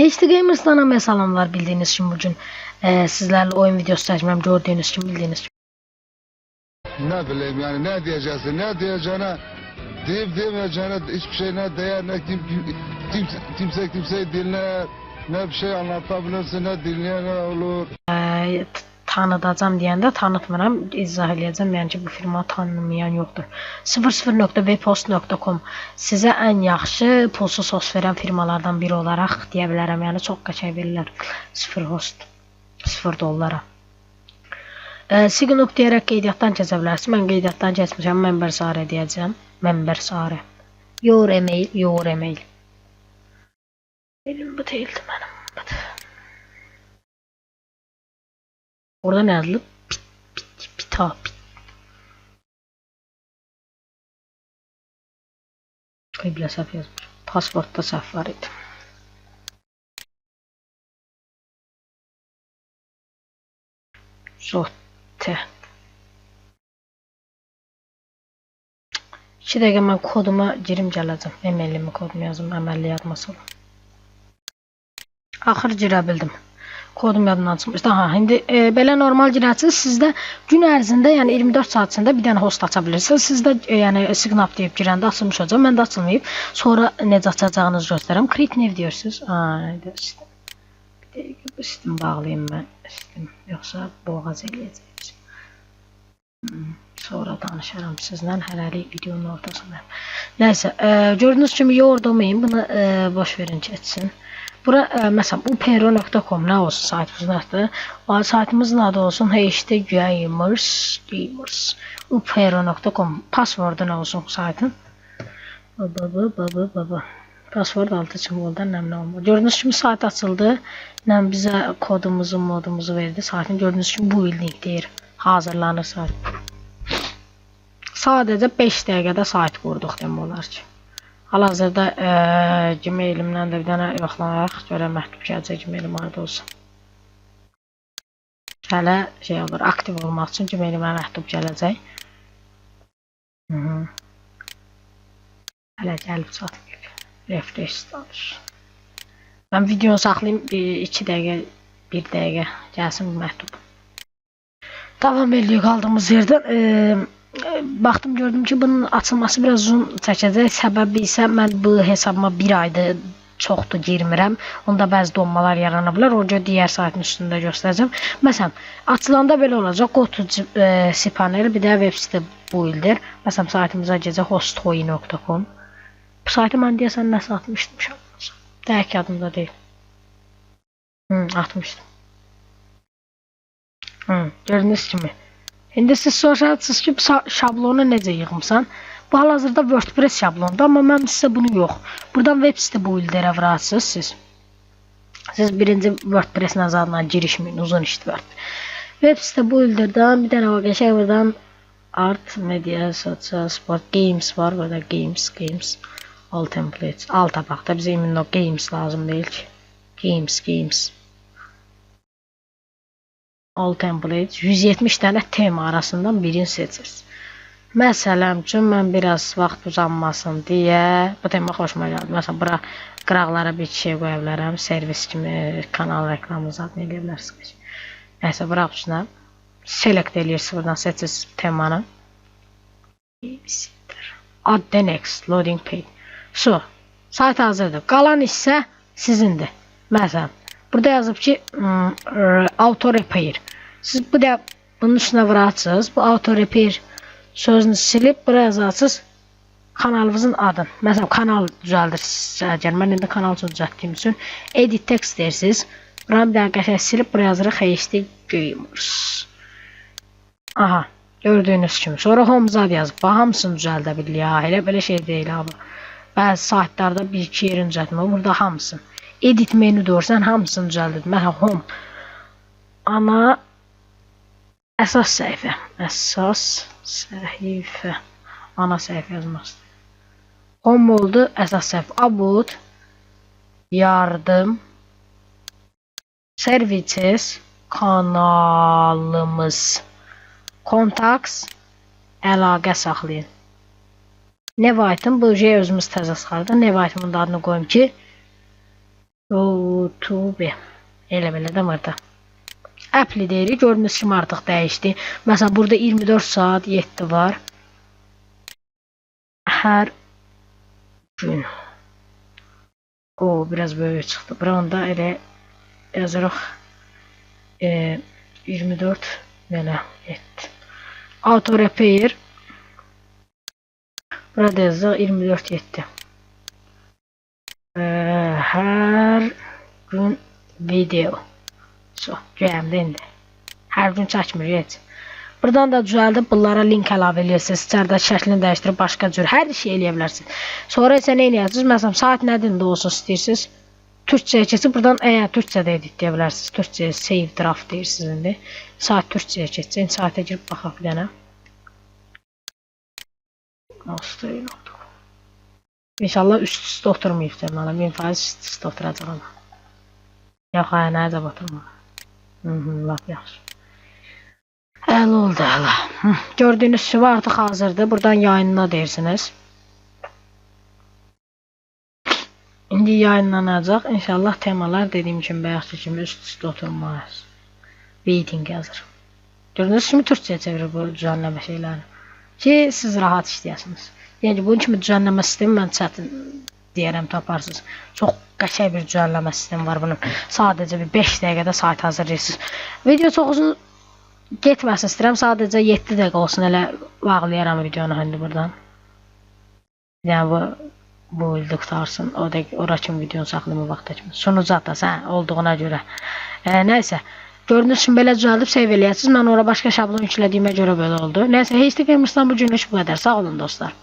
HD Gamers'dan hamıya salamlar bildiğiniz kimi bugün e, sizlerle oyun videosu çəkməm gördüğünüz kimi bildiğiniz kimi. Ne bileyim yani ne diyeceksin ne diyeceğine deyip demeyeceğine hiçbir şey ne değer ne kim, kim, kimse, kimse kimseyi dinler ne bir şey anlatabilirsin ne dinleyen ne olur. E, tanıdacam deyəndə tanıtmıram, izah eləyəcəm. Yəni ki, bu firma tanınmayan yoxdur. 00.vpost.com sizə ən yaxşı pulsuz sos verən firmalardan biri olaraq deyə bilərəm. Yəni çox qəşəng verirlər. 0 host 0 dollara. E, Signal deyərək qeydiyyatdan keçə bilərsiniz. Mən qeydiyyatdan keçmişəm. Member sarı deyəcəm. Member sarı. Your email, your email. Benim bu değildi benim. Orada ne yazılı? Pit, pit, pita, pit. Kıble səhv yazmış. Pasportda səhv var idi. Zotte. 2 dəqiqə mən koduma girim gələcəm. E-mailimi kodumu yazım, əməlli yadıma salım. Axır girə bildim. Kodum yadımdan çıxmışdı. Ha, indi e, belə normal girəsiniz. Sizdə gün ərzində, yəni 24 saat içində bir dənə host aça bilirsiniz. Sizdə e, yəni signal deyib girəndə açılmış olacaq. Məndə açılmayıb. Sonra necə açacağınızı göstərəm. Create new deyirsiniz. Ay, sistem. Bir dəqiqə bu sistemi bağlayım mən. Sistem yoxsa boğaz eləyəcək. Hmm, Sonra danışaram sizlə hələlik videonun ortasında. Nəysə, e, gördüyünüz kimi yoğurdamayım. Bunu e, boş verin keçsin. Bura e, məsələn upero.com nə olsun saytımızın adı? Saytımızın adı olsun HD Gamers Gamers. upero.com passwordu nə olsun saytın? Baba baba baba. Password altı simvoldan nəmli olmalı. Gördüyünüz kimi sayt açıldı. Nəm bizə kodumuzu, modumuzu verdi. Saytın gördüyünüz kimi bu il link deyir. Hazırlanır sayt. Sadəcə 5 dəqiqədə sayt qurduq demək olar ki. Hal-hazırda e, Gmailimdən də bir dənə yoxlayaq. Görək məktub gələcək Gmailim harda olsun. Hələ şey olur, aktiv olmaq üçün Gmailimə məktub gələcək. Hı -hı. Hələ gəlib çatmayıb. Refresh danış. Mən videonu saxlayım 2 dəqiqə, 1 dəqiqə gəlsin bu məktub. Davam edirik kaldığımız yerden. Ee, baxdım gördüm ki bunun açılması biraz uzun çəkəcək. Səbəbi isə mən bu hesabıma bir aydır çoxdur girmirəm. Onda bəzi donmalar yarana bilər. O görə digər saytın üstündə göstərəcəm. Məsələn, açılanda belə olacaq. Go to e, cPanel bir də web sitə bu ildir. Məsələn, saytımıza gecə hosthoy.com. Bu saytı mən deyəsən nəsə atmışdım şablonsa. Dəqiq yadımda deyil. Hı, atmışdım. Hı, gördüyünüz kimi. İndi siz soruşarsınız ki bu şablonu necə yığımsan? Bu hal-hazırda WordPress şablonudur, amma mən sizə bunu yox. Buradan web site builderə vurasınız siz. Siz birinci WordPress-in azadına girişməyin, uzun işit var. Web site builder'dan bir dənə arkadaşlar buradan art, media, social, sport, games var. Burada games, games, all templates. Alt tabaqda bizə imin o games lazım deyil ki. Games, games. All templates 170 dənə tema arasından birini seçirsiniz. Məsələn üçün mən biraz vaxt uzanmasın deyə bu tema xoşuma gəldi. Məsələn bura qıraqlara bir şey qoya bilərəm. Servis kimi kanal reklamı zad eləyə bilərsiniz. Nəsə bıraq üstünə select eləyirsiniz buradan seçirsiniz temanı. Add the next loading page. So, sayt hazırdır. Qalan hissə sizindir. Məsələn, burada yazıb ki, auto repair. Siz bu da bunun üstünə vurarsınız. Bu auto repair sözünü silib buraya yazarsınız kanalımızın adını. Məsələn, kanal düzəldirsiniz. Əgər mən indi kanal üçün düzəltdiyim üçün edit text deyirsiniz. Buranı bir dənə qəşəng silib buraya yazırıq HD Gamers. Aha, gördüyünüz kimi. Sonra home zad yazıb. Bax, hamısını düzəldə bilir ya. Elə belə şey deyil abi. Bəzi saytlarda bir iki yerin düzəltmə. Burada hamısını. Edit menü doğursan hamısını düzəldir. Məsələn, home. Ana əsas səhifə. Əsas səhifə. Ana səhifə yazmaq. Home oldu əsas səhifə. About yardım services kanalımız contacts əlaqə saxlayın. Nev item bu şey özümüz təzə çıxardıq. Nev itemin də adını qoyum ki YouTube. Elə belə də burada. Appli deyirik. Gördüyünüz kimi artıq dəyişdi. Məsələn, burada 24 saat 7 var. Hər gün. O biraz böyük çıxdı. Buranda elə yazırıq. E, 24 belə 7. Auto repair. Burada yazıq 24 7. E, hər gün video. So, indi. Hər gün çəkmir heç. Buradan da düzəldib bunlara link əlavə edirsiniz. İçəridə şəklini dəyişdirib başqa cür hər şey eləyə bilərsiniz. Sonra isə nə edəcəksiniz? Məsələn, saat nə dilində olsun istəyirsiniz? Türkçəyə keçib buradan əgər türkçədə editləyə bilərsiniz. Türkçəyə save draft deyirsiniz indi. Saat türkçəyə keçsin. Saatə girib baxaq bir dənə. Nasıl? İnşallah üst üste oturmayıb deməli. 1000% üst üste oturacaq ama. Yox, hə, nədə oturma. Hı hı, lap yaxşı. Həll oldu hələ. Gördüyünüz kimi artıq hazırdır. Buradan yayınla deyirsiniz. İndi yayınlanacaq. İnşallah temalar dediyim kimi bayaqçı kimi üst üste oturmaz. Waiting yazır. Gördüyünüz kimi Türkçəyə çevirir bu düzənləmə şeyləri. Ki siz rahat işləyəsiniz. Yəni bunun kimi düzənləmə sistemi mən çətin deyərəm taparsınız. Çox qəşəng bir düzənləmə sistemi var bunun. Sadəcə bir 5 dəqiqədə sayt hazırlayırsınız. Video çox uzun getməsin istəyirəm. Sadəcə 7 dəqiqə olsun elə bağlayaram videonu indi buradan. Yəni bu bu ildə qutarsın. O da ora kimi videonu saxlama vaxt keçmir. Sunucu da sən olduğuna görə. E, nəysə. Gördüyünüz kimi belə düzəldib save eləyəsiniz. Mən ora başqa şablon yüklədiyimə görə belə oldu. Nəysə, heç də qırmızdan bu günlük bu qədər. Sağ olun dostlar.